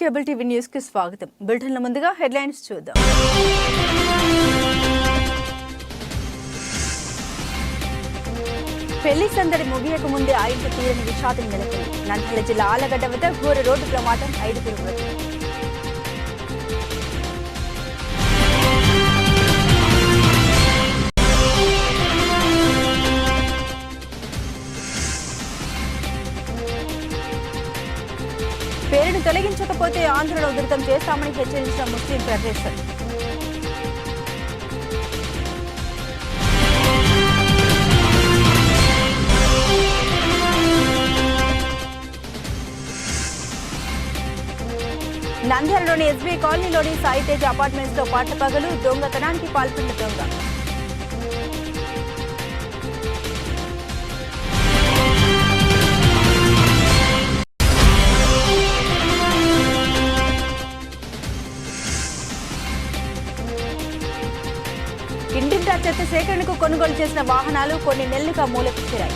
Cable TV న్యూస్కి స్వాగతం. బులెటిన్ల ముందుగా హెడ్లైన్స్ చూద్దాం. పెళ్ళి సందడి ముగియక ముందే ఐదు తీరని విషాదం నెలకొంది. నంద్యాల జిల్లా ఆలగడ్డ వద్ద ఘోర రోడ్డు ప్రమాదం ఐదుగురు మృతులు. పేరును తొలగించకపోతే ఆంధ్రలో ఉధృతం చేస్తామని హెచ్చరించిన ముస్లిం ఫెడరేషన్ నంద్యాలలోని ఎస్బీ కాలనీలోని సాయితేజ్ అపార్ట్మెంట్స్లో పట్టపగలు దొంగతనానికి పాల్పడిన దొంగ. కొనుగోలు చేసిన వాహనాలు కొన్ని నెలలుగా మూలకు చేరాయి.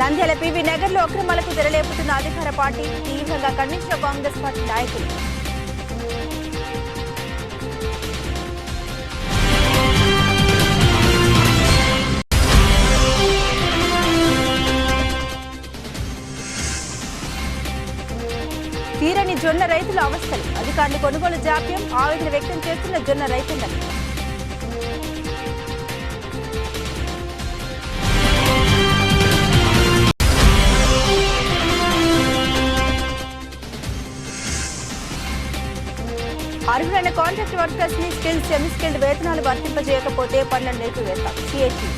నంద్యాల పివి నగర్లో అక్రమాలకు తెరలేపుతున్న అధికార పార్టీ తీవ్రంగా ఖండించిన కాంగ్రెస్ పార్టీ నాయకులు. జొన్న రైతుల అవస్థలు. అధికారులు కొనుగోలు జాప్యం ఆవేదన వ్యక్తం చేస్తున్న జొన్న రైతులను అర్హులైన కాంట్రాక్ట్ వర్కర్స్ని స్కిల్ సెమీ స్కిల్డ్ వేతనాలు వర్తింపజేయకపోతే పనులను నిలిపివేస్తాం. సిహెచ్ఈ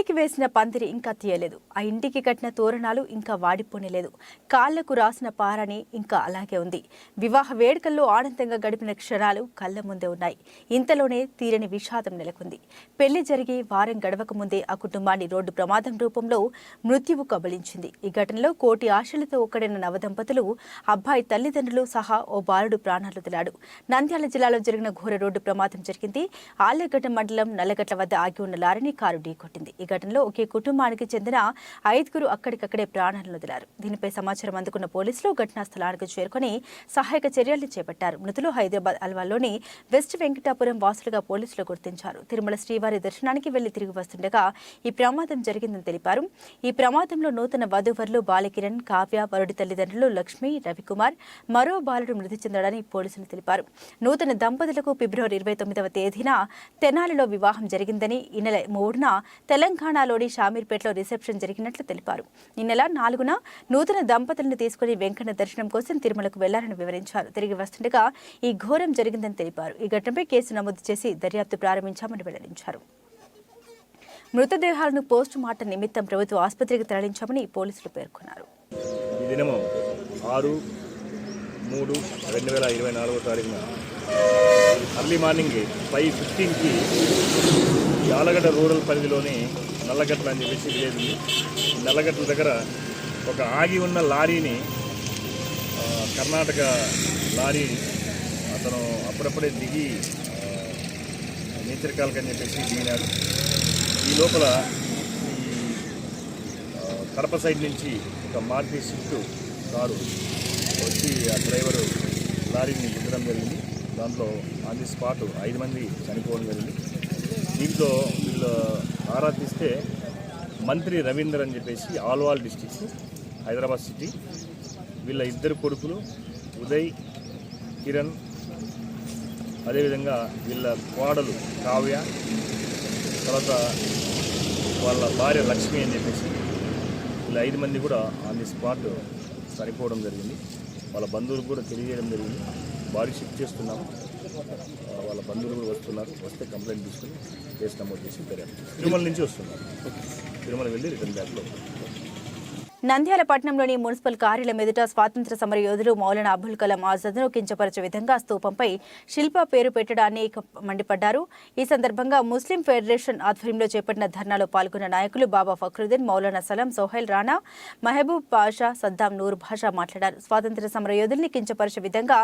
ఇంటికి వేసిన పందిరి ఇంకా తీయలేదు. ఆ ఇంటికి కట్టిన తోరణాలు ఇంకా వాడిపోనేలేదు. కాళ్ళకు రాసిన పారని ఇంకా అలాగే ఉంది. వివాహ వేడుకల్లో ఆనందంగా గడిపిన క్షణాలు కళ్ళ ముందే ఉన్నాయి. ఇంతలోనే తీరని విషాదం నెలకొంది. పెళ్ళి జరిగి వారం గడవక ముందే ఆ కుటుంబాన్ని రోడ్డు ప్రమాదం రూపంలో మృత్యువు కబలించింది. ఈ ఘటనలో కోటి ఆశలతో ఒక్కడైన నవదంపతులు అబ్బాయి తల్లిదండ్రులు సహా ఓ బాలుడు ప్రాణాలు తిలాడు నంద్యాల జిల్లాలో జరిగిన ఘోర రోడ్డు ప్రమాదం జరిగింది. ఆలయగడ్డ మండలం నల్లగట్ల వద్ద ఆగి ఉన్న లారీని కారు ఢీకొట్టింది. ఈ ఘటనలో ఒకే కుటుంబానికి చెందిన ఐదుగురు అక్కడికక్కడే ప్రాణాలను వదిలారు దీనిపై సమాచారం అందుకున్న పోలీసులు ఘటనా స్థలానికి చేరుకుని సహాయక చర్యలు చేపట్టారు. మృతులు హైదరాబాద్ అల్వాల్లోని వెస్ట్ వెంకటాపురం వాసులుగా పోలీసులు గుర్తించారు. తిరుమల శ్రీవారి దర్శనానికి వెళ్ళి తిరిగి వస్తుండగా ఈ ప్రమాదం జరిగిందని తెలిపారు. ఈ ప్రమాదంలో నూతన వధూవరులు బాలకిరణ్ కావ్య వరుడి తల్లిదండ్రులు లక్ష్మి రవికుమార్ మరో బాలుడు మృతి చెందాడని పోలీసులు తెలిపారు. నూతన దంపతులకు ఫిబ్రవరి ఇరవై తొమ్మిదవ తేదీన తెనాలిలో వివాహం జరిగిందని ఈ నెల మూడున తెలంగాణలోని షామీర్పేటలో రిసెప్షన్ జరిగినట్లు తెలిపారు. ఈ నెల నాలుగున నూతన దంపతులను తీసుకుని వెంకన్న దర్శనం కోసం తిరుమలకు వెళ్ళారని వివరించారు. తిరిగి వస్తుండగా ఈ ఘోరం జరిగిందని తెలిపారు. ఈ ఘటనపై కేసు నమోదు చేసి దర్యాప్తు ప్రారంభించామని వెల్లడించారు. మృతదేహాలను పోస్టు మార్టం నిమిత్తం ప్రభుత్వ ఆసుపత్రికి తరలించామని పోలీసులు పేర్కొన్నారు. ఆరు మూడు రెండు వేల ఇరవై నాలుగో తారీఖున అర్లీ మార్నింగ్ ఫైవ్ ఫిఫ్టీన్కి యాలగడ్డ రూరల్ పరిధిలోని నల్లగట్ల అని చెప్పేసి విలేజ్ ఉంది ఈ నల్లగట్ల దగ్గర ఒక ఆగి ఉన్న లారీని కర్ణాటక లారీ అతను అప్పుడప్పుడే దిగి ఆ, అని చెప్పేసి దిగినాడు. ఈ లోపల ఈ కడప సైడ్ నుంచి ఒక మారుతి స్విఫ్ట్ కారు వచ్చి ఆ డ్రైవరు లారీని గుద్దడం జరిగింది. దాంట్లో ఆన్ ది స్పాట్ ఐదు మంది చనిపోవడం జరిగింది. దీంట్లో వీళ్ళు ఆరా తీస్తే మంత్రి రవీందర్ అని చెప్పేసి ఆల్వాల్ డిస్టిక్స్ హైదరాబాద్ సిటీ. వీళ్ళ ఇద్దరు కొడుకులు ఉదయ్ కిరణ్ అదేవిధంగా వీళ్ళ కోడలు కావ్య తర్వాత వాళ్ళ భార్య లక్ష్మి అని చెప్పేసి వీళ్ళ ఐదు మంది కూడా ఆన్ ది స్పాట్ చనిపోవడం జరిగింది. వాళ్ళ బంధువులు కూడా తెలియజేయడం జరిగింది. బాడీ షిఫ్ట్ చేస్తున్నాము. వాళ్ళ బంధువులు కూడా వస్తున్నారు. వస్తే కంప్లైంట్ తీసుకుని కేసు నమోదు చేసి దర్యాప్తు. తిరుమల నుంచి వస్తున్నారు. తిరుమల వెళ్ళి రిటర్న్ బ్యాక్లో. నంద్యాల పట్టణంలోని మున్సిపల్ కార్యాలయం ఎదుట స్వాతంత్ర సమర యోధుడు మౌలానా అబుల్ కలాం ఆజాద్ను కించపరచే విధంగా స్తూపంపై శిల్ప పేరు పెట్టడాన్ని మండిపడ్డారు. ఈ సందర్భంగా ముస్లిం ఫెడరేషన్ ఆధ్వర్యంలో చేపట్టిన ధర్నాలో పాల్గొన్న నాయకులు బాబా ఫక్రుద్దీన్ మౌలానా సలాం సోహైల్ రాణా మహబూబ్ పాషా సద్దాం నూర్ భాషా మాట్లాడారు. స్వాతంత్ర సమర యోధుల్ని కించపరిచే విధంగా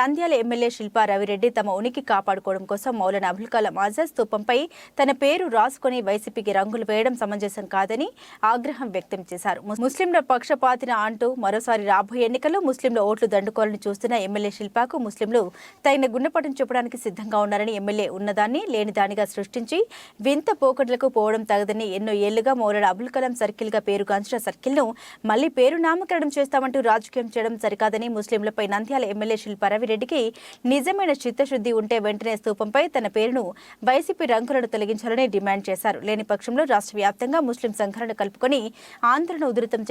నంద్యాల ఎమ్మెల్యే శిల్పా రవిరెడ్డి తమ ఉనికి కాపాడుకోవడం కోసం మౌలానా అబుల్ కలాం ఆజాద్ స్తూపంపై తన పేరు రాసుకుని వైసీపీకి రంగులు వేయడం సమంజసం కాదని ఆగ్రహం వ్యక్తం చేశారు. ముస్లింల పక్షపాతిన అంటూ మరోసారి రాబోయే ఎన్నికల్లో ముస్లింల ఓట్లు దండుకోవాలని చూస్తున్న ఎమ్మెల్యే శిల్పాకు ముస్లింలు తగిన గుణపటం చూపడానికి సిద్ధంగా ఉన్నారని ఎమ్మెల్యే ఉన్నదాన్ని లేనిదానిగా సృష్టించి వింత పోకడలకు పోవడం తగదని ఎన్నో ఏళ్ళుగా మౌలానా అబుల్ కలాం సర్కిల్గా పేరుగాంచిన సర్కిల్ను మళ్ళీ పేరు నామకరణం చేస్తామంటూ రాజకీయం చేయడం సరికాదని ముస్లింలపై నంద్యాల ఎమ్మెల్యే శిల్పారవిరెడ్డికి నిజమైన చిత్తశుద్ధి ఉంటే వెంటనే స్తూపంపై తన పేరును వైసీపీ రంగులను తొలగించాలని డిమాండ్ చేశారు. లేని పక్షంలో రాష్ట్ర వ్యాప్తంగా ముస్లిం సంఘాలను కలుపుకొని ఆందోళన ఉధృతం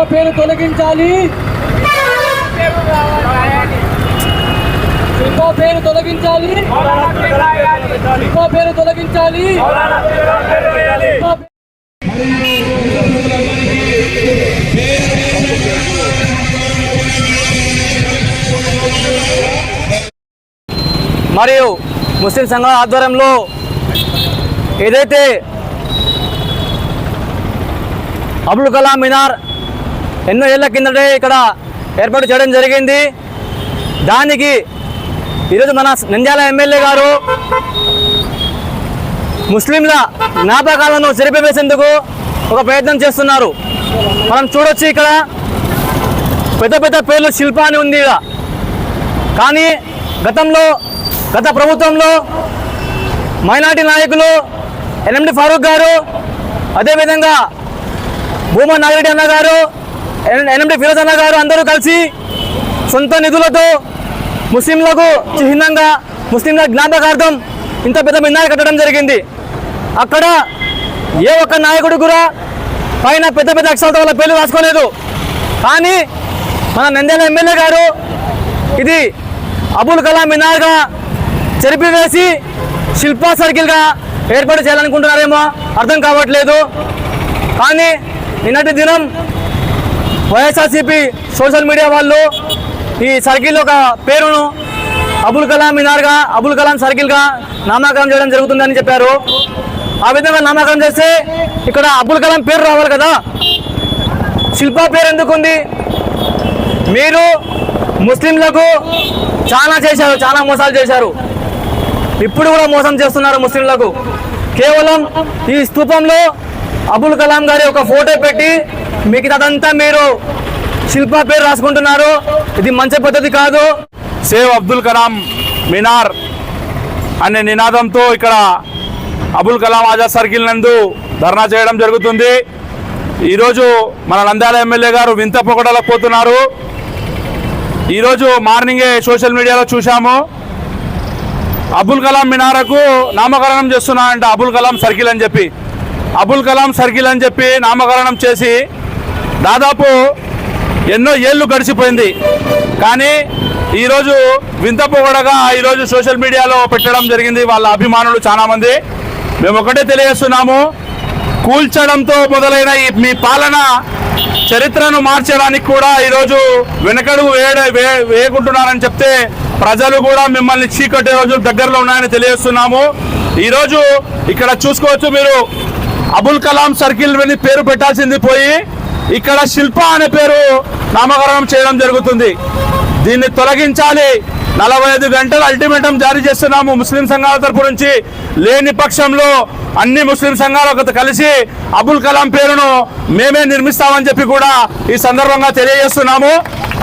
ఇంకో పేరు తొలగించాలి. ఇంకో పేరు తొలగించాలి. ఇంకో పేరు తొలగించాలి. మరియు ముస్లిం సంఘాల ఆధ్వర్యంలో ఏదైతే అబుల్ కలాం మినార్ ఎన్నో ఏళ్ళ కిందటే ఇక్కడ ఏర్పాటు చేయడం జరిగింది. దానికి ఈరోజు మన నంద్యాల ఎమ్మెల్యే గారు ముస్లింల జ్ఞాపకాలను చెరిపివేసేందుకు ఒక ప్రయత్నం చేస్తున్నారు. మనం చూడొచ్చు ఇక్కడ పెద్ద పెద్ద పేర్లు శిల్ప అని ఉంది ఇక్కడ కానీ గతంలో గత ప్రభుత్వంలో మైనార్టీ నాయకులు ఎన్ఎండి ఫారూక్ గారు అదేవిధంగా భూమా నాగిరెడ్డి అన్న గారు ఎన్ఎండి ఫిరోజ్ అన్న గారు అందరూ కలిసి సొంత నిధులతో ముస్లింలకు చిహ్నంగా ముస్లింల జ్ఞాపకార్థం ఇంత పెద్ద మినార్ కట్టడం జరిగింది. అక్కడ ఏ ఒక్క నాయకుడు కూడా పైన పెద్ద పెద్ద అక్షరాలతో వాళ్ళ పేర్లు రాసుకోలేదు. కానీ మన నంద్యాల ఎమ్మెల్యే గారు ఇది అబుల్ కలాం మినార్గా చెరిపివేసి శిల్పా సర్కిల్గా ఏర్పాటు చేయాలనుకుంటున్నారేమో అర్థం కావట్లేదు. కానీ నిన్నటి దినం వైఎస్ఆర్సీపీ సోషల్ మీడియా వాళ్ళు ఈ సర్కిల్ ఒక పేరును అబుల్ కలాం మినార్గా అబుల్ కలాం సర్కిల్గా నామకరణం చేయడం జరుగుతుందని చెప్పారు. ఆ విధంగా నామకరణం చేస్తే ఇక్కడ అబుల్ కలాం పేరు రావాలి కదా? శిల్పా పేరు ఎందుకు ఉంది మీరు ముస్లింలకు చాలా చేశారు చాలా మోసాలు చేశారు. ఇప్పుడు కూడా మోసం చేస్తున్నారు ముస్లింలకు. కేవలం ఈ స్థూపంలో అబుల్ కలాం గారి ఒక ఫోటో పెట్టి మిగతాదంతా మీరు శిల్పా పేరు రాసుకుంటున్నారు. ఇది మంచి పద్ధతి కాదు. సేవ్ అబ్దుల్ కలాం మినార్ అనే నినాదంతో ఇక్కడ అబుల్ కలాం ఆజాద్ సర్కిల్ నందు ధర్నా చేయడం జరుగుతుంది. ఈరోజు మన నంద్యాల ఎమ్మెల్యే గారు వింత పొగడలకు పోతున్నారు. ఈరోజు మార్నింగే సోషల్ మీడియాలో చూశాము. అబుల్ కలాం మినారకు నామకరణం చేస్తున్నారంట అబుల్ కలాం సర్కిల్ అని చెప్పి. అబుల్ కలాం సర్కిల్ అని చెప్పి నామకరణం చేసి దాదాపు ఎన్నో ఏళ్ళు గడిచిపోయింది. కానీ ఈరోజు వింత పొగడగా ఈరోజు సోషల్ మీడియాలో పెట్టడం జరిగింది వాళ్ళ అభిమానులు చాలామంది. మేము ఒకటే తెలియజేస్తున్నాము కూల్చడంతో మొదలైన ఈ మీ పాలన చరిత్రను మార్చడానికి కూడా ఈరోజు వెనకడుగు వేయడ వే- వేయకుంటున్నారని చెప్తే ప్రజలు కూడా మిమ్మల్ని చీకటి రోజులు దగ్గరలో ఉన్నాయని తెలియజేస్తున్నాము. ఈరోజు ఇక్కడ చూసుకోవచ్చు మీరు అబుల్ కలాం సర్కిల్ అని పేరు పెట్టాల్సింది పోయి ఇక్కడ శిల్ప అనే పేరు నామకరణం చేయడం జరుగుతుంది. దీన్ని తొలగించాలి. నలభై ఐదు గంటలు అల్టిమేటం జారీ చేస్తున్నాము ముస్లిం సంఘాల తరపు నుంచి. లేని పక్షంలో అన్ని ముస్లిం సంఘాలకు కలిసి అబుల్ కలాం పేరును మేమే నిర్మిస్తామని చెప్పి కూడా ఈ సందర్భంగా తెలియజేస్తున్నాము.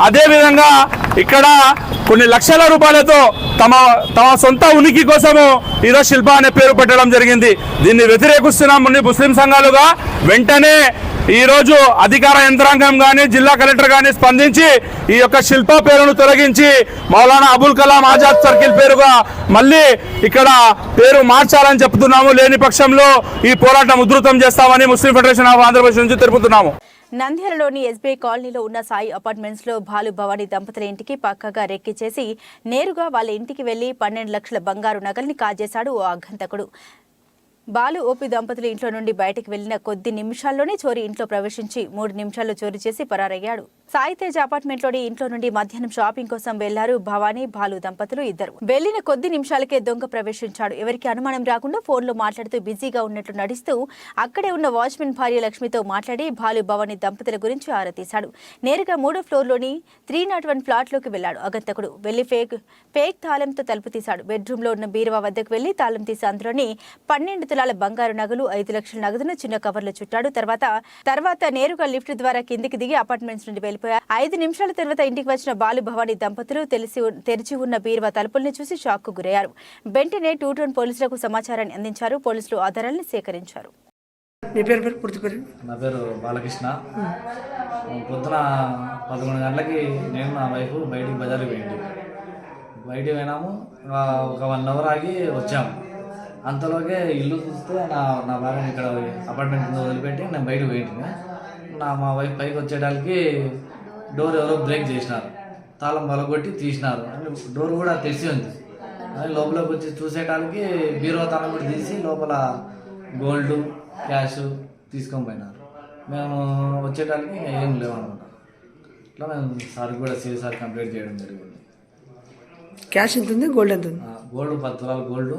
అదేవిధంగా ఇక్కడ కొన్ని లక్షల రూపాయలతో తమ తమ సొంత ఉనికి కోసము ఈరోజు శిల్ప అనే పేరు పెట్టడం జరిగింది. దీన్ని వ్యతిరేకిస్తున్నాం కొన్ని ముస్లిం సంఘాలుగా. వెంటనే ఈరోజు అధికార యంత్రాంగం కానీ జిల్లా కలెక్టర్ కానీ స్పందించి ఈ యొక్క శిల్ప పేరును తొలగించి మౌలానా అబుల్ కలాం ఆజాద్ సర్కిల్ పేరుగా మళ్ళీ ఇక్కడ పేరు మార్చాలని చెప్తున్నాము. లేని పక్షంలో ఈ పోరాటం ఉధృతం చేస్తామని ముస్లిం ఫెడరేషన్ ఆఫ్ ఆంధ్రప్రదేశ్ నుంచి తెలుపుతున్నాము. నంద్యాలలోని ఎస్బీఐ కాలనీలో ఉన్న సాయి అపార్ట్మెంట్స్లో భాలు భవానీ దంపతుల ఇంటికి పక్కగా రెక్కి చేసి నేరుగా వాళ్ళ ఇంటికి వెళ్ళి పన్నెండు లక్షల బంగారు నగల్ని కాజేశాడు ఓ అఘంతకుడు బాలు ఓపి దంపతులు ఇంట్లో నుండి బయటకు వెళ్ళిన కొద్ది నిమిషాల్లోనే చోరీ ఇంట్లో ప్రవేశించి మూడు నిమిషాల్లో చోరీ చేసి పరారయ్యాడు. సాయితేజ అపార్ట్మెంట్లోని ఇంట్లో నుండి మధ్యాహ్నం షాపింగ్ కోసం వెళ్ళారు భవానీ బాలు దంపతులు ఇద్దరు. వెళ్ళిన కొద్ది నిమిషాలకే దొంగ ప్రవేశించాడు. ఎవరికి అనుమానం రాకుండా ఫోన్లో మాట్లాడుతూ బిజీగా ఉన్నట్లు నటిస్తూ అక్కడే ఉన్న వాచ్మెన్ భార్య లక్ష్మితో మాట్లాడి బాలు భవానీ దంపతుల గురించి ఆరా తీశాడు. నేరుగా మూడో ఫ్లోర్లోని త్రీ నాట్ వన్ ఫ్లాట్లోకి వెళ్ళాడు అగంతకుడు వెళ్ళి ఫేక్ ఫేక్ తాళంతో తలుపు తీశాడు. బెడ్రూమ్లో ఉన్న బీరువా వద్దకు వెళ్ళి తాళం తీసి అందులోని పన్నెండు తులాల బంగారు నగలు ఐదు లక్షల నగదును చిన్న కవర్లో చుట్టాడు. తర్వాత తర్వాత నేరుగా లిఫ్ట్ ద్వారా కిందికి దిగి అపార్ట్మెంట్స్ నుండి వెళ్ళిపోయారు ఐదు నిమిషాల తర్వాత ఇంటికి వచ్చిన బాలు భవానీ దంపతులు తెలిసి తెరిచి ఉన్న బీరువా తలుపుల్ని చూసి షాక్కు గురయ్యారు. వెంటనే టూ టౌన్ పోలీసులకు సమాచారాన్ని అందించారు. పోలీసులు ఆధారాలను సేకరించారు. మీ పేరు పేరు పూర్తి పేరు నా పేరు బాలకృష్ణ. పొద్దున పదకొండు గంటలకి నేను నా వైఫ్ బయటికి బజార్కి పోయింది బయటికి పోయినాము. ఒక వన్ అవర్ ఆగి వచ్చాము. అంతలోకే ఇల్లు చూస్తే నా నా భార్యని ఇక్కడ అపార్ట్మెంట్ కింద వదిలిపెట్టి నేను బయటకు పోయింది నా మా వైఫ్ పైకి వచ్చేటానికి డోర్ ఎవరో బ్రేక్ చేసినారు. తాళం బలగొట్టి తీసినారు. అంటే డోర్ కూడా తెరిచి ఉంది. అది లోపలికి వచ్చి చూసేటానికి బీరో తాళం కూడా తీసి లోపల గోల్డ్ క్యాష్ తీసుకొని పోయినారు. మేము వచ్చేటానికి ఏం లేవన్నమాట ఇట్లా మేము సార్ కూడా సార్ కంప్లీట్ చేయడం జరిగింది. క్యాష్ ఎంత ఉంది? గోల్డ్ ఎంత ఉంది? గోల్డ్ పది తులాల gold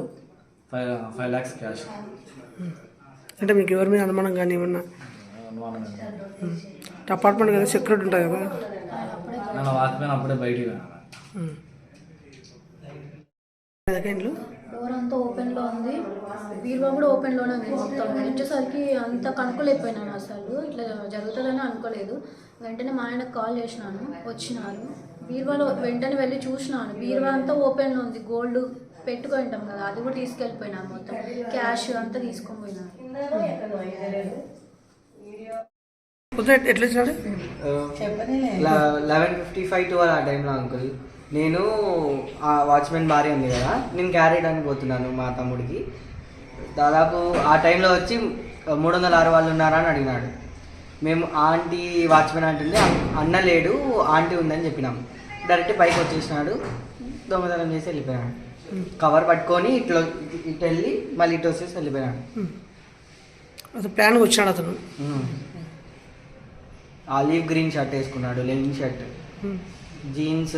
five five lakhs cash అంటే మీకు ఎవరి మీద అనుమానం కానీ ఏమన్నా? అనుమానం అపార్ట్మెంట్ కదా సెక్యూరిటీ ఉంటుంది కదా. నేను వాచ్మెన్ అప్పుడే బయటికి పోయినా. సెకండ్లు డోర్ అంతా ఓపెన్లో ఉంది. బీరువా కూడా ఓపెన్లోనే ఉంది మొత్తం. వచ్చేసరికి అంత కనుక్కోలేకపోయినాను అసలు. ఇట్లా జరుగుతుందని అనుకోలేదు. వెంటనే మా ఆయనకు కాల్ చేసినాను. వచ్చినారు. బీరువాలో వెంటనే వెళ్ళి చూసినాను. బీరువా అంతా ఓపెన్లో ఉంది. గోల్డ్ పెట్టుకొని ఉంటాం కదా అది కూడా తీసుకెళ్ళిపోయినాను మొత్తం. క్యాష్ అంతా తీసుకొని పోయినాను. పొద్దున ఎట్లా వచ్చినాడు లెవెన్ ఫిఫ్టీ ఫైవ్ ట్వెల్వ్ ఆ టైంలో అంకుల్. నేను ఆ వాచ్మెన్ భార్య ఉంది కదా నేను క్యారీ చేయడానికి పోతున్నాను మా తమ్ముడికి. దాదాపు ఆ టైంలో వచ్చి మూడు వందల ఆరు వాళ్ళు ఉన్నారా అని అడిగినాడు. మేము ఆంటీ వాచ్మెన్ అంటుంది అన్న లేడు ఆంటీ ఉందని చెప్పినాం. డైరెక్ట్ పైకి వచ్చేసినాడు దొంగతనం చేసి వెళ్ళిపోయాడు కవర్ పట్టుకొని ఇట్లా ఇటు వెళ్ళి మళ్ళీ ఇటు వచ్చేసి వెళ్ళిపోయాడు అసలు ప్లాన్గా వచ్చినాడు అతను. ఆలివ్ గ్రీన్ షర్ట్ వేసుకున్నాడు linen shirt. Jeans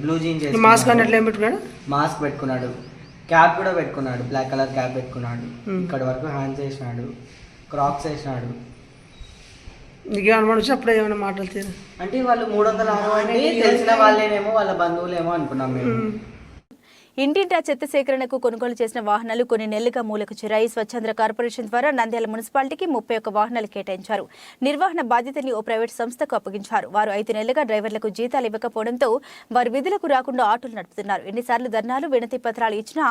blue jeans mask ఏం పెట్టుకున్నాడు? మాస్క్ పెట్టుకున్నాడు. క్యాప్ కూడా పెట్టుకున్నాడు బ్లాక్ కలర్ క్యాప్ పెట్టుకున్నాడు. ఇక్కడ వరకు హ్యాండ్స్ వేసినాడు క్రాక్స్ వేసినాడు. నీకేం అనుమానం వచ్చి అప్పుడే ఏమైనా మాట్లాడితే అంటే వాళ్ళు మూడు వందల అరవై తెలిసిన వాళ్ళేనేమో వాళ్ళ బంధువులేమో అనుకున్నాం మేము. ఇంటింటా చెత్త సేకరణకు కొనుగోలు చేసిన వాహనాలు కొన్ని నెలలుగా మూలకు చేరాయి. స్వచ్ఛంద్ర కార్పొరేషన్ ద్వారా నంద్యాల మున్సిపాలిటీకి ముప్పై ఒక్క వాహనాలు కేటాయించారు. నిర్వహణ బాధ్యతని ఓ ప్రైవేట్ సంస్థకు అప్పగించారు. వారు ఐదు నెలలుగా డ్రైవర్లకు జీతాలు ఇవ్వకపోవడంతో వారు విధులకు రాకుండా ఆటోలు నడుపుతున్నారు. ఎన్నిసార్లు ధర్నాలు వినతి పత్రాలు ఇచ్చినా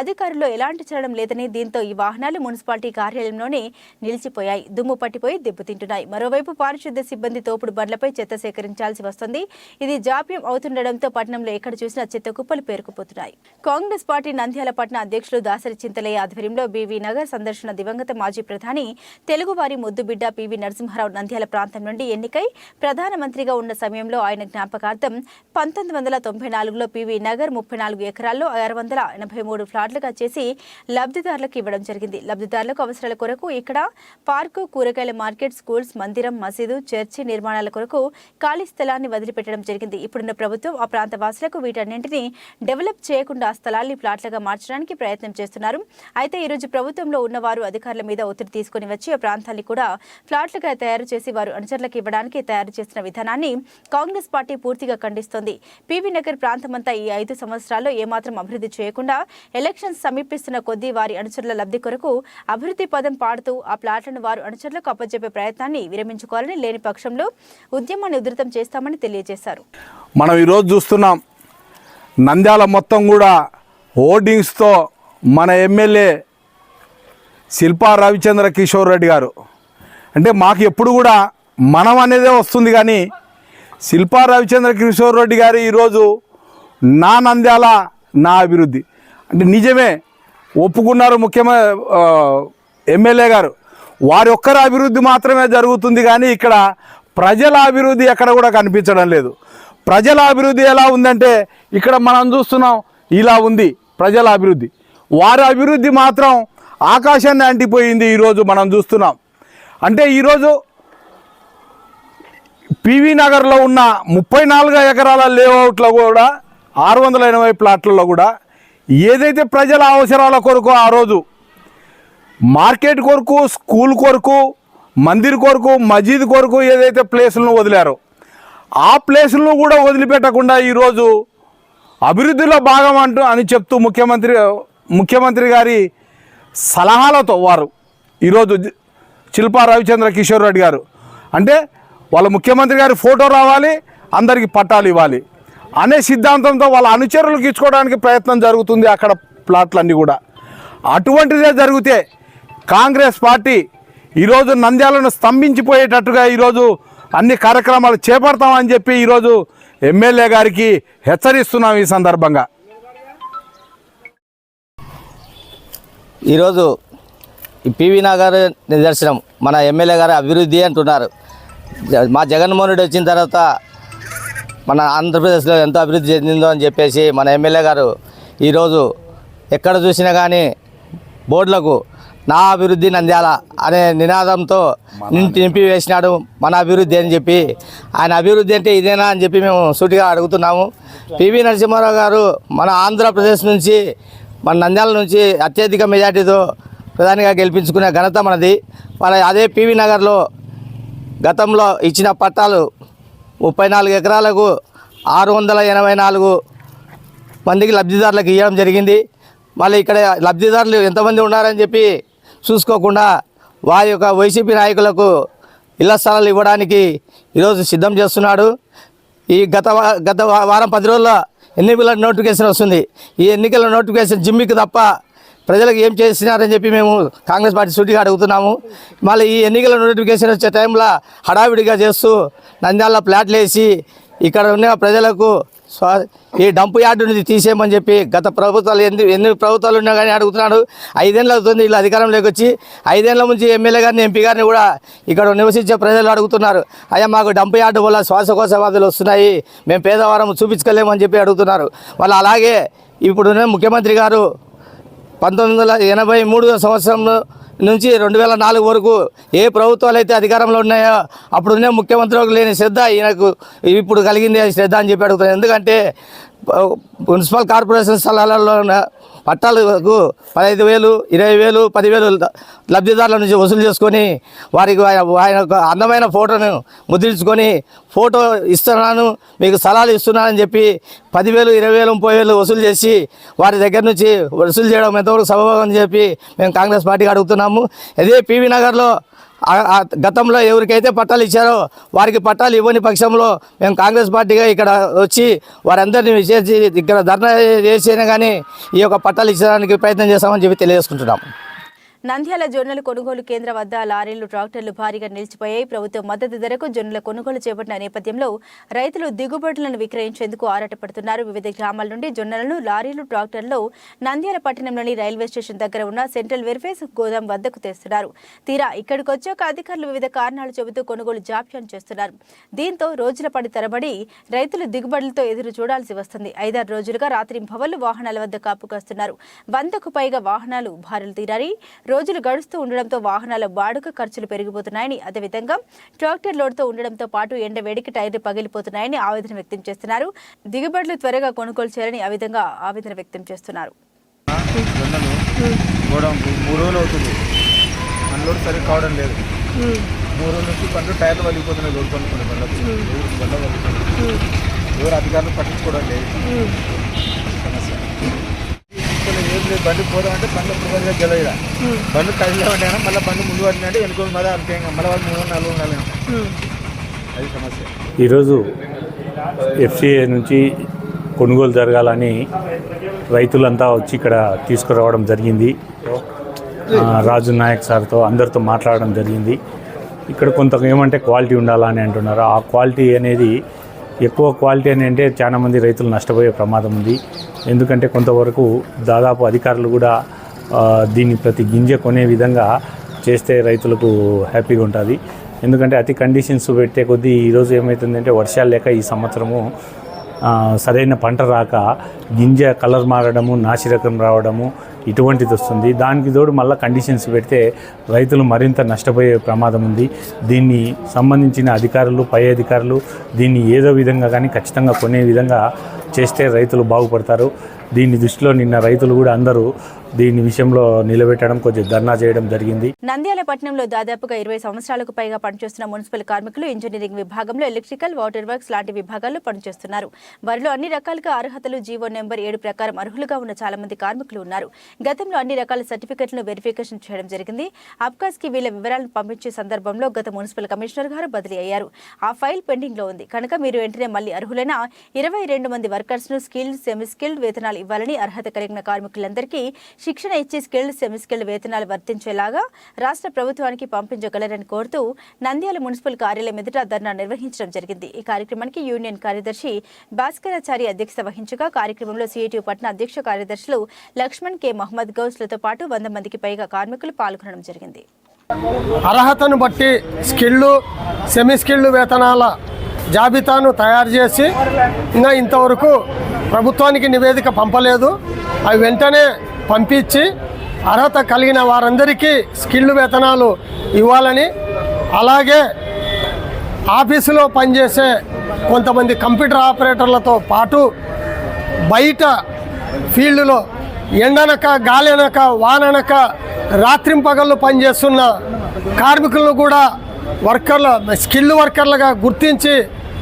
అధికారుల్లో ఎలాంటి చలనం లేదని దీంతో ఈ వాహనాలు మున్సిపాలిటీ కార్యాలయంలోనే నిలిచిపోయాయి. దుమ్ము పట్టిపోయి దెబ్బతింటున్నాయి. మరోవైపు పారిశుద్ధ్య సిబ్బంది తోపుడు బండ్లపై చెత్త సేకరించాల్సి వస్తుంది. ఇది జాప్యం అవుతుండడంతో పట్టణంలో ఎక్కడ చూసినా చెత్త కుప్పలు పేరుకుపోతున్నాయి. కాంగ్రెస్ పార్టీ నంద్యాల పట్టణ అధ్యక్షులు దాసరి చింతలయ్య ఆధ్వర్యంలో బీవీ నగర్ సందర్శన దివంగత మాజీ ప్రధాని తెలుగువారి ముద్దుబిడ్డ పివి నరసింహారావు నంద్యాల ప్రాంతం నుండి ఎన్నికై ప్రధానమంత్రిగా ఉన్న సమయంలో ఆయన జ్ఞాపకార్థం పంతొమ్మిది వందల తొంభై నాలుగులో పివి నగర్ ముప్పై నాలుగు ఎకరాల్లో ఆరు వందల ఎనభై మూడు ఫ్లాట్లుగా చేసి లబ్ధిదారులకు ఇవ్వడం జరిగింది. లబ్ధిదారులకు అవసరాల కొరకు ఇక్కడ పార్కు కూరగాయల మార్కెట్ స్కూల్స్ మందిరం మసీదు చర్చి నిర్మాణాల కొరకు ఖాళీ స్థలాన్ని వదిలిపెట్టడం జరిగింది. ఇప్పుడున్న ప్రభుత్వం ఆ ప్రాంత వాసులకు వీటన్నింటినీ డెవలప్ చేయకుండా ఆ స్థలాల్ని ప్లాట్లుగా మార్చడానికి ప్రయత్నం చేస్తున్నారు. అయితే ఈరోజు ప్రభుత్వంలో ఉన్నవారు అధికారుల మీద ఒత్తిడి తీసుకుని వచ్చి ఆ ప్రాంతాన్ని కూడా ఫ్లాట్లుగా తయారు చేసి వారు అనుచరులకు ఇవ్వడానికి తయారు చేసిన విధానాన్ని కాంగ్రెస్ పార్టీ పూర్తిగా ఖండిస్తోంది. పీవీ నగర్ ప్రాంతమంతా ఈ ఐదు సంవత్సరాల్లో ఏమాత్రం అభివృద్ధి చేయకుండా ఎలక్షన్స్ సమీపిస్తున్న కొద్దీ వారి అనుచరుల లబ్ధి కొరకు అభివృద్ధి పదం పాడుతూ ఆ ప్లాట్లను వారు అనుచరులకు అప్పజెప్పే ప్రయత్నాన్ని విరమించుకోవాలని లేని పక్షంలో ఉద్యమాన్ని ఉధృతం చేస్తామని తెలియజేశారు. మనం ఈరోజు చూస్తున్నాం నంద్యాల మొత్తం కూడా హోర్డింగ్స్తో మన ఎమ్మెల్యే శిల్పా రవిచంద్ర కిషోర్ రెడ్డి గారు. అంటే మాకు ఎప్పుడు కూడా మనం అనేదే వస్తుంది కానీ శిల్పా రవిచంద్ర కిషోర్ రెడ్డి గారు ఈరోజు నా నంద్యాల నా అభివృద్ధి. అంటే నిజమే ఒప్పుకున్నారు ముఖ్యమైన ఎమ్మెల్యే గారు. వారి ఒక్కరి అభివృద్ధి మాత్రమే జరుగుతుంది కానీ ఇక్కడ ప్రజల అభివృద్ధి ఎక్కడ కూడా కనిపించడం లేదు. ప్రజల అభివృద్ధి ఎలా ఉందంటే ఇక్కడ మనం చూస్తున్నాం ఇలా ఉంది ప్రజల అభివృద్ధి. వారి అభివృద్ధి మాత్రం ఆకాశాన్ని అంటిపోయింది ఈరోజు మనం చూస్తున్నాం. అంటే ఈరోజు పివి నగర్లో ఉన్న ముప్పై నాలుగు ఎకరాల లేఅవుట్లో కూడా ఆరు వందల ఎనభై ప్లాట్లలో కూడా ఏదైతే ప్రజల అవసరాల కొరకు ఆ రోజు మార్కెట్ కొరకు స్కూల్ కొరకు మందిర్ కొరకు మసీద్ కొరకు ఏదైతే ప్లేసులను వదిలారో ఆ ప్లేసులను కూడా వదిలిపెట్టకుండా ఈరోజు అభివృద్ధిలో భాగం అంటూ అని చెప్తూ ముఖ్యమంత్రి ముఖ్యమంత్రి గారి సలహాలతో వారు ఈరోజు శిల్పా రవిచంద్ర కిషోర్ రెడ్డి గారు. అంటే వాళ్ళ ముఖ్యమంత్రి గారి ఫోటో రావాలి అందరికీ పట్టాలు ఇవ్వాలి అనే సిద్ధాంతంతో వాళ్ళ అనుచరులకు ఇచ్చుకోవడానికి ప్రయత్నం జరుగుతుంది అక్కడ ప్లాట్లన్నీ కూడా. అటువంటిదే జరిగితే కాంగ్రెస్ పార్టీ ఈరోజు నంద్యాలను స్తంభించిపోయేటట్టుగా ఈరోజు అన్ని కార్యక్రమాలు చేపడతామని చెప్పి ఈరోజు ఎమ్మెల్యే గారికి హెచ్చరిస్తున్నాం ఈ సందర్భంగా. ఈరోజు ఈ పివి నగర్ నిదర్శనం మన ఎమ్మెల్యే గారు అభివృద్ధి అంటున్నారు. మా జగన్మోహన్ రెడ్డి వచ్చిన తర్వాత మన ఆంధ్రప్రదేశ్లో ఎంతో అభివృద్ధి చెందిందో అని చెప్పేసి మన ఎమ్మెల్యే గారు ఈరోజు ఎక్కడ చూసినా కానీ బోర్డులకు నా అభివృద్ధి నంద్యాల అనే నినాదంతో నింపి నింపి వేసినాడు మన అభివృద్ధి అని చెప్పి ఆయన అభివృద్ధి అంటే ఇదేనా అని చెప్పి మేము సూటిగా అడుగుతున్నాము. పివి నరసింహారావు గారు మన ఆంధ్రప్రదేశ్ నుంచి మన నంద్యాల నుంచి అత్యధిక మెజార్టీతో ప్రధానిగా గెలిపించుకునే ఘనత మనది. మన అదే పివి నగర్లో గతంలో ఇచ్చిన పట్టాలు ముప్పై నాలుగు ఎకరాలకు ఆరు వందల ఎనభై నాలుగు మందికి లబ్ధిదారులకు ఇవ్వడం జరిగింది. మళ్ళీ ఇక్కడ లబ్ధిదారులు ఎంతమంది ఉన్నారని చెప్పి చూసుకోకుండా వారి యొక్క వైసీపీ నాయకులకు ఇళ్ళ స్థలాలు ఇవ్వడానికి ఈరోజు సిద్ధం చేస్తున్నాడు. ఈ గత గత వారం పది రోజుల ఎన్నికల నోటిఫికేషన్ వస్తుంది. ఈ ఎన్నికల నోటిఫికేషన్ జిమ్మికి తప్ప ప్రజలకు ఏం చేసినారని చెప్పి మేము కాంగ్రెస్ పార్టీ సూటిగా అడుగుతున్నాము. మళ్ళీ ఈ ఎన్నికల నోటిఫికేషన్ వచ్చే టైంలో హడావిడిగా చేస్తూ నంద్యాల ప్లాట్లు వేసి ఇక్కడ ఉన్న ప్రజలకు ఈ డంపు యార్డు నుంచి తీసేయమని చెప్పి గత ప్రభుత్వాలు ఎన్ని ఎన్ని ప్రభుత్వాలు ఉన్నా కానీ అడుగుతున్నాడు. ఐదేళ్ళు అవుతుంది వీళ్ళు అధికారంలోకి వచ్చి ఐదేళ్ళ నుంచి ఎమ్మెల్యే గారిని ఎంపీ గారిని కూడా ఇక్కడ నివసించే ప్రజలు అడుగుతున్నారు. అయ్యా మాకు డంపు యార్డు వల్ల శ్వాసకోశ వ్యాధులు వస్తున్నాయి. మేము పేదవారం చూపించుకోలేమని చెప్పి అడుగుతున్నారు. వాళ్ళు అలాగే ఇప్పుడున్న ముఖ్యమంత్రి గారు పంతొమ్మిది వందల ఎనభై మూడు సంవత్సరంలో నుంచి రెండు వేల నాలుగు వరకు ఏ ప్రభుత్వాలు అయితే అధికారంలో ఉన్నాయో అప్పుడునే ముఖ్యమంత్రులకు లేని శ్రద్ధ ఈయనకు ఇప్పుడు కలిగింది శ్రద్ధ అని చెప్పి అడుగుతున్నాను. ఎందుకంటే మున్సిపల్ కార్పొరేషన్ స్థలాలలో ఉన్న పట్టాలకు పదహైదు వేలు ఇరవై వేలు పదివేలు లబ్ధిదారుల నుంచి వసూలు చేసుకొని వారికి ఆయన యొక్క అందమైన ఫోటోను ముద్రించుకొని ఫోటో ఇస్తున్నాను మీకు స్థలాలు ఇస్తున్నానని చెప్పి పదివేలు ఇరవై వేలు ముప్పై వేలు వసూలు చేసి వారి దగ్గర నుంచి వసూలు చేయడం ఎంతవరకు సబబం అని చెప్పి మేము కాంగ్రెస్ పార్టీకి అడుగుతున్నాము. అదే పీవీ నగర్లో గతంలో ఎవరికైతే పట్టాలు ఇచ్చారో వారికి పట్టాలు ఇవ్వని పక్షంలో మేము కాంగ్రెస్ పార్టీగా ఇక్కడ వచ్చి వారందరినీ విచేసి ఇక్కడ ధర్నా చేసినా కానీ ఈ యొక్క పట్టాలు ఇచ్చడానికి ప్రయత్నం చేస్తామని చెప్పి తెలియజేసుకుంటున్నాము నంద్యాల జొన్నల కొనుగోలు కేంద్ర వద్ద లారీలు ట్రాక్టర్లు భారీగా నిలిచిపోయాయి. ప్రభుత్వం మద్దతు ధరకు జొన్నల కొనుగోలు చేపట్టిన నేపథ్యంలో రైతులు దిగుబడులను విక్రయించేందుకు ఆరాటపడుతున్నారు. వివిధ గ్రామాల నుండి జొన్నలను లారీలు ట్రాక్టర్లు నంద్యాల పట్టణంలోని రైల్వే స్టేషన్ దగ్గర ఉన్న సెంట్రల్ వెర్ఫేస్ గోదాం వద్దకు తెస్తున్నారు. తీరా ఇక్కడికి వచ్చాక అధికారులు వివిధ కారణాలు చెబుతూ కొనుగోలు జాప్యం చేస్తున్నారు. దీంతో రోజుల పడి తరబడి రైతులు దిగుబడులతో ఎదురు చూడాల్సి వస్తుంది. ఐదారు రోజులుగా రాత్రి భవన్లు వాహనాల వద్ద కాపుకొస్తున్నారు వందకు పైగా వాహనాలు భారీలు తీరారి రోజులు గడుస్తూ ఉండడంతో వాహనాల బాడుగ ఖర్చులు పెరిగిపోతున్నాయని అదేవిధంగా ట్రాక్టర్ లోడ్తో ఉండడంతో పాటు ఎండ వేడికి టైర్లు పగిలిపోతున్నాయని ఆవేదన వ్యక్తం చేస్తున్నారు. దిగుబడులు త్వరగా కొనుగోలు చేయాలని ఆ విధంగా ఆవేదన వ్యక్తం చేస్తున్నారు. జొన్నలు గోడౌన్కు మూడు రోజులు అవుతుంది. అన్లోడ్ సరిగ్గా కావడం లేదు. మూడు రోజుల నుంచి బండ్లు టైర్లు వలిగిపోతున్నాయి రోడ్డు పనుకునే బండ్లకు ఎవరు అధికారులు పట్టించుకోవడం లేదు. లేదు బండి పోదామంటే బండ్లు ప్రిపేర్గా గెలవదా బండ్లు కదిలే ఉంటాయి మళ్ళీ బండి ముందు పడినంటే వెనుకోని మళ్ళీ అంతే మళ్ళీ వాళ్ళు మూడు నాలుగు ఉండాలి. అది సమస్య. ఈరోజు ఎఫ్సిఏ నుంచి కొనుగోలు జరగాలని రైతులంతా వచ్చి ఇక్కడ తీసుకురావడం జరిగింది. ఆ, రాజు నాయక్ సార్తో అందరితో మాట్లాడడం జరిగింది. ఇక్కడ కొంత ఏమంటే క్వాలిటీ ఉండాలా అని అంటున్నారు. ఆ క్వాలిటీ అనేది ఎక్కువ క్వాలిటీ అని అంటే చాలా మంది రైతులు నష్టపోయే ప్రమాదం ఉంది. ఎందుకంటే కొంతవరకు దాదాపు అధికారులు కూడా దీన్ని ప్రతి గింజ కొనే విధంగా చేస్తే రైతులకు హ్యాపీగా ఉంటుంది. ఎందుకంటే అతి కండిషన్స్ పెట్టే కొద్దీ ఈరోజు ఏమవుతుందంటే వర్షాలు లేక ఈ సంవత్సరము సరైన పంట రాక గింజ కలర్ మారడము నాసిరకం రావడము ఇటువంటిది వస్తుంది. దానికి తోడు మళ్ళీ కండిషన్స్ పెడితే రైతులు మరింత నష్టపోయే ప్రమాదం ఉంది. దీన్ని సంబంధించిన అధికారులు పై అధికారులు దీన్ని ఏదో విధంగా కానీ ఖచ్చితంగా కొనే విధంగా చేస్తే రైతులు బాగుపడతారు. దీన్ని దృష్టిలో నిన్న రైతులు కూడా అందరూ దీని విషయంలో నిలబెట్టడం కొంచెం ధర్నా చేయడం జరిగింది. నంద్యాల పట్టణంలో దాదాపుగా ఇరవై సంవత్సరాలకు పైగా పనిచేస్తున్న మున్సిపల్ కార్మికులు ఇంజనీరింగ్ విభాగంలో ఎలక్ట్రికల్ వాటర్ వర్క్స్ లాంటి విభాగాల్లో పనిచేస్తున్నారు. వారిలో అన్ని రకాలుగా అర్హతలు జీవో నెంబర్ ఏడు ప్రకారం అర్హులుగా ఉన్న చాలా మంది కార్మికులు ఉన్నారు. గతంలో అన్ని రకాల సర్టిఫికెట్లను వెరిఫికేషన్ చేయడం జరిగింది. అబ్కాస్కి వీళ్ళ వివరాలను పంపించే సందర్భంలో గత మున్సిపల్ కమిషనర్ గారు బదిలీ అయ్యారు. ఆ ఫైల్ పెండింగ్లో ఉంది. కనుక మీరు వెంటనే మళ్ళీ అర్హులైన ఇరవై రెండు మంది వర్కర్స్ను స్కిల్డ్ సెమీ స్కిల్డ్ వేతనాలు ఇవ్వాలని అర్హత కలిగిన కార్మికులందరికీ శిక్షణ ఇచ్చి స్కిల్డ్ సెమీ స్కిల్డ్ వేతనాలు వర్తించేలాగా రాష్ట్ర ప్రభుత్వానికి పంపించగలరని కోరుతూ నంద్యాల మున్సిపల్ కార్యాలయం ఎదుట ధర్నా నిర్వహించడం జరిగింది. ఈ కార్యక్రమానికి యూనియన్ కార్యదర్శి భాస్కరాచారి అధ్యక్షత వహించగా కార్యక్రమంలో సిఐటి పట్న అధ్యక్ష కార్యదర్శులు లక్ష్మణ్ కె. మహమ్మద్ గౌస్లతో పాటు వంద మందికి పైగా కార్మికులు పాల్గొనడం జరిగింది. అర్హతను బట్టి స్కిళ్ళు సెమీ స్కిళ్ళు వేతనాల జాబితాను తయారు చేసి ఇంకా ఇంతవరకు ప్రభుత్వానికి నివేదిక పంపలేదు. అవి వెంటనే పంపించి అర్హత కలిగిన వారందరికీ స్కిల్ వేతనాలు ఇవ్వాలని అలాగే ఆఫీసులో పనిచేసే కొంతమంది కంప్యూటర్ ఆపరేటర్లతో పాటు బయట ఫీల్డ్లో ఎండనక గాలెనక వాననక రాత్రింపగళ్ళు పనిచేస్తున్న కార్మికులను కూడా వర్కర్ల స్కిల్ వర్కర్లుగా గుర్తించి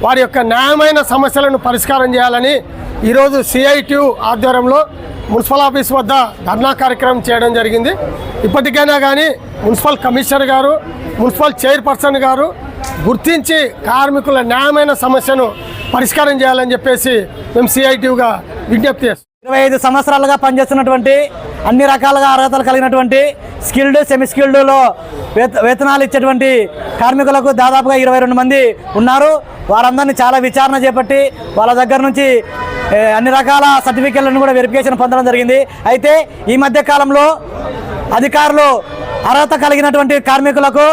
వారి యొక్క న్యాయమైన సమస్యలను పరిష్కారం చేయాలని ఈరోజు సిఐటియు ఆధ్వర్యంలో మున్సిపల్ ఆఫీస్ వద్ద ధర్నా కార్యక్రమం చేయడం జరిగింది. ఇప్పటికైనా కానీ మున్సిపల్ కమిషనర్ గారు మున్సిపల్ చైర్పర్సన్ గారు గుర్తించి కార్మికుల న్యాయమైన సమస్యను పరిష్కారం చేయాలని చెప్పేసి మేము సిఐటియుగా విజ్ఞప్తి చేస్తాం ఇరవై ఐదు సంవత్సరాలుగా పనిచేస్తున్నటువంటి అన్ని రకాలుగా అర్హతలు కలిగినటువంటి స్కిల్డ్ సెమీ స్కిల్డ్లో వేతనాలు ఇచ్చేటువంటి కార్మికులకు దాదాపుగా ఇరవై రెండు మంది ఉన్నారు. వారందరినీ చాలా విచారణ చేపట్టి వాళ్ళ దగ్గర నుంచి అన్ని రకాల సర్టిఫికెట్లను కూడా వెరిఫికేషన్ పొందడం జరిగింది. అయితే ఈ మధ్య కాలంలో అధికారులు అర్హత కలిగినటువంటి కార్మికులకు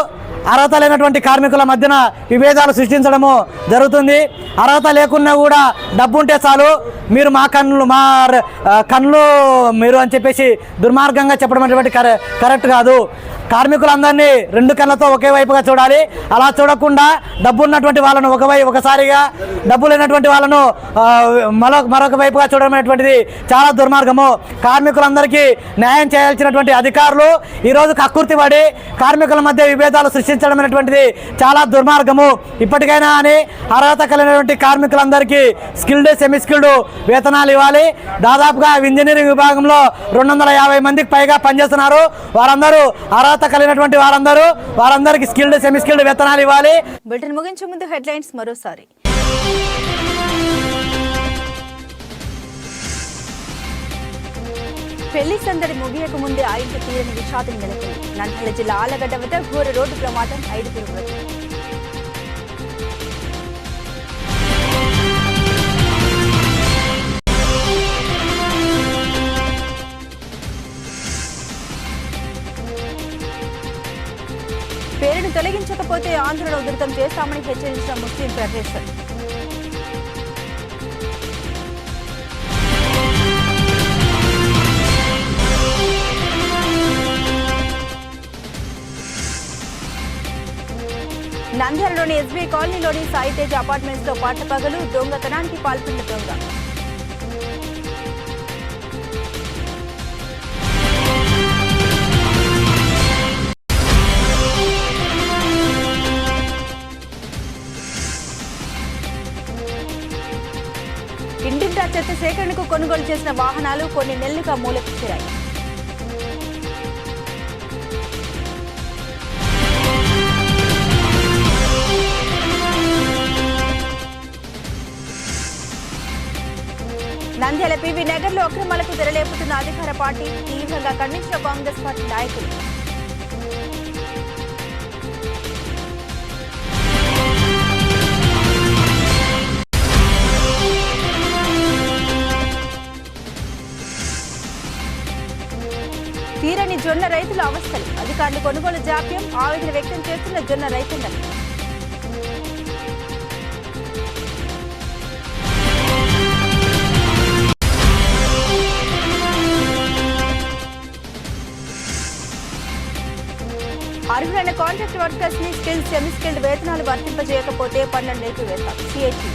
అర్హత లేనటువంటి కార్మికుల మధ్యన విభేదాలు సృష్టించడము జరుగుతుంది. అర్హత లేకున్నా కూడా డబ్బు ఉంటే చాలు. మీరు మా కన్నులు మా ర- కన్నులు మీరు అని చెప్పేసి దుర్మార్గంగా చెప్పడం అనేటువంటి కరె కరెక్ట్ కాదు. కార్మికులందరినీ రెండు కళ్ళతో ఒకే వైపుగా చూడాలి. అలా చూడకుండా డబ్బు ఉన్నటువంటి వాళ్ళను ఒకవైపు ఒకసారిగా డబ్బు లేనటువంటి వాళ్ళను మరొక మరొక వైపుగా చూడడం అనేటువంటిది చాలా దుర్మార్గము. కార్మికులందరికీ న్యాయం చేయాల్సినటువంటి అధికారులు ఈరోజు కక్కుర్తి పడి కార్మికుల మధ్య విభేదాలు సృష్టించడం అనేటువంటిది చాలా దుర్మార్గము. ఇప్పటికైనా అని అర్హత కలిగినటువంటి కార్మికులందరికీ స్కిల్డ్ సెమీ స్కిల్డ్ వేతనాలు ఇవ్వాలి. దాదాపుగా ఇంజనీరింగ్ విభాగంలో రెండు వందల యాభై మందికి పైగా పనిచేస్తున్నారు. వారందరూ అర్హత కలిగినటువంటి వారందరూ వారందరికీ స్కిల్డ్ సెమీ స్కిల్డ్ వేతనాలు ఇవ్వాలి. బ్రిటన్ ముగించే ముందు హెడ్లైన్స్ మరోసారి. పెళ్ళి సందడి ముగియక ముందే ఐదు తీరని విషాదం నెలకొంది. నంద్యాల జిల్లా ఆలగడ్డ వద్ద ఘోర రోడ్డు ప్రమాదం ఐదుగురు మృతి తొలగించకపోతే ఆందోళన ఉధృతం చేస్తామని హెచ్చరించిన ముస్లిం ఫెడరేషన్ నంద్యాలలోని ఎస్బీఐ కాలనీలోని సాయితేజ్ అపార్ట్మెంట్స్లో పట్టపగలు దొంగతనానికి పాల్పడిన దొంగ. కొనుగోలు చేసిన వాహనాలు కొన్ని నెలలుగా మూలకు చేరాయి నంద్యాల పివి నగర్లో అక్రమాలకు తెరలేపుతున్న అధికార పార్టీ తీవ్రంగా ఖండించిన కాంగ్రెస్ పార్టీ నాయకులు. జొన్న రైతుల అవస్థలు. అధికారులు కొనుగోలు జాప్యం ఆవేదన వ్యక్తం చేస్తున్న జొన్న రైతన్నలు అర్హులైన కాంట్రాక్ట్ వర్కర్స్ని స్కిల్ సెమీ స్కిల్డ్ వేతనాలు వర్తింపజేయకపోతే పన్నెండు నిలిపివేస్తాం సిఐటి.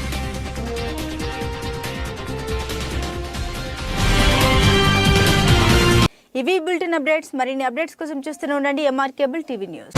ఇవి బులెటిన్ అప్డేట్స్. మరిన్ని అప్డేట్స్ కోసం చూస్తూనే ఉండండి. MR cable TV news